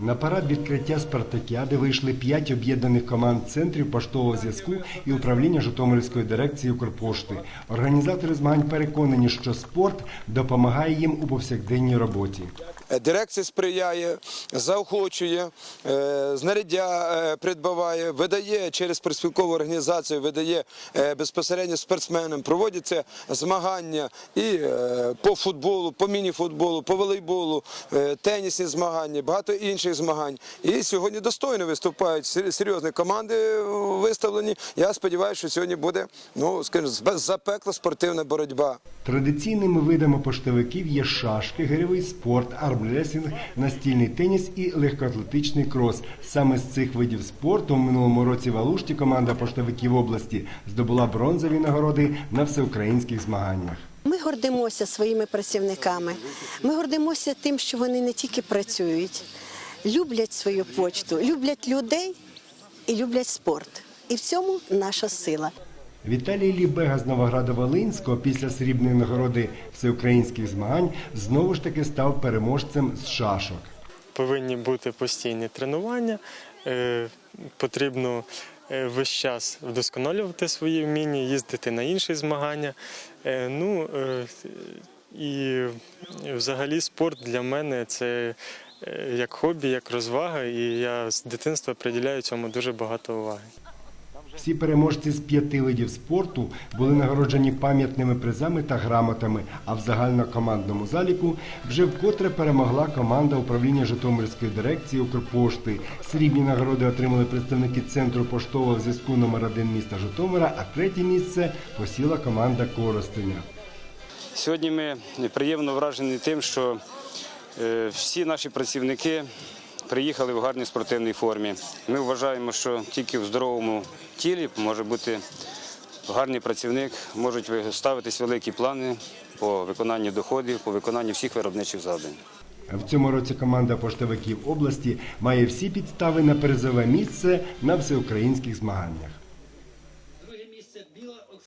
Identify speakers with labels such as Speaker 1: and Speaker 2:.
Speaker 1: На парад відкриття спартакіади вийшли п'ять об'єднаних команд центрів поштового зв'язку і управління Житомирської дирекції Укрпошти. Організатори змагань переконані, що спорт допомагає їм у повсякденній роботі.
Speaker 2: Е, Дирекція сприяє, заохочує, е, знаряддя е, придбаває, видає через приспілкову організацію, видає безпосередньо спортсменам. Проводяться змагання і по футболу, по міні-футболу, по волейболу, тенісні змагання, багато інших змагань. І сьогодні достойно виступають серйозні команди виставлені. Я сподіваюся, що сьогодні буде ну скажімо, запекла спортивна боротьба.
Speaker 1: Традиційними видами поштовиків є шашки, гирьовий спорт, армресінг, настільний теніс і легкоатлетичний крос. Саме з цих видів спорту в минулому році в Алушті команда поштовиків області здобула бронзові нагороди на всеукраїнських змаганнях.
Speaker 3: Ми гордимося своїми працівниками. Ми гордимося тим, що вони не тільки працюють, люблять свою почту, люблять людей і люблять спорт. І в цьому наша сила.
Speaker 1: Віталій Лібега з Новограда-Волинського після срібної нагороди всеукраїнських змагань знову ж таки став переможцем з шашок.
Speaker 4: повинні бути постійні тренування. е, Потрібно е, весь час вдосконалювати свої вміння, їздити на інші змагання. Е, Ну і взагалі спорт для мене це як хобі, як розвага, і я з дитинства приділяю цьому дуже багато уваги.
Speaker 1: Всі переможці з п'яти видів спорту були нагороджені пам'ятними призами та грамотами. А в загальнокомандному заліку вже вкотре перемогла команда управління Житомирської дирекції Укрпошти. Срібні нагороди отримали представники центру поштового зв'язку номер 1 міста Житомира, а третє місце посіла команда Коростеня.
Speaker 5: Сьогодні ми приємно вражені тим, що е, всі наші працівники приїхали в гарній спортивній формі. Ми вважаємо, що тільки в здоровому тілі може бути гарний працівник, можуть ви- ставитись великі плани по виконанню доходів, по виконанню всіх виробничих завдань.
Speaker 1: В цьому році команда поштовиків області має всі підстави на призове місце на всеукраїнських змаганнях.